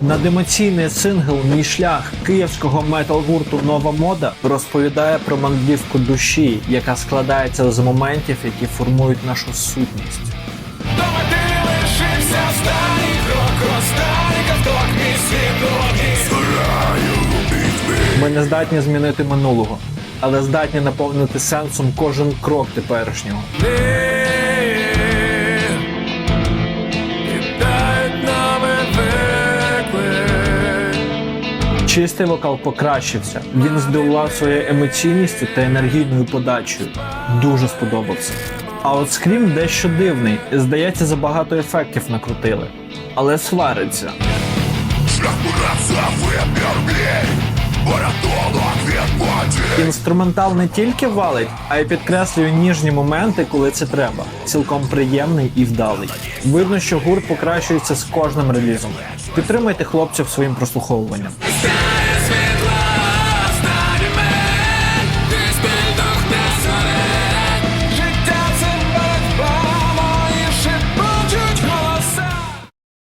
Надемоційний сингл Мій шлях київського метал-гурту Нова мода розповідає про мандрівку душі, яка складається з моментів, які формують нашу сутність. Дома ти лишився в стані крок останній ковток мій Ми не здатні змінити минулого, але здатні наповнити сенсом кожен крок теперішнього. Чистий вокал покращився. Він здивував своєю емоційністю та енергійною подачею. Дуже сподобався. А от скрім дещо дивний. Здається, забагато ефектів накрутили. Але свариться. Інструментал не тільки валить, а й підкреслює ніжні моменти, коли це треба. Цілком приємний і вдалий. Видно, що гурт покращується з кожним релізом. Підтримайте хлопців своїм прослуховуванням.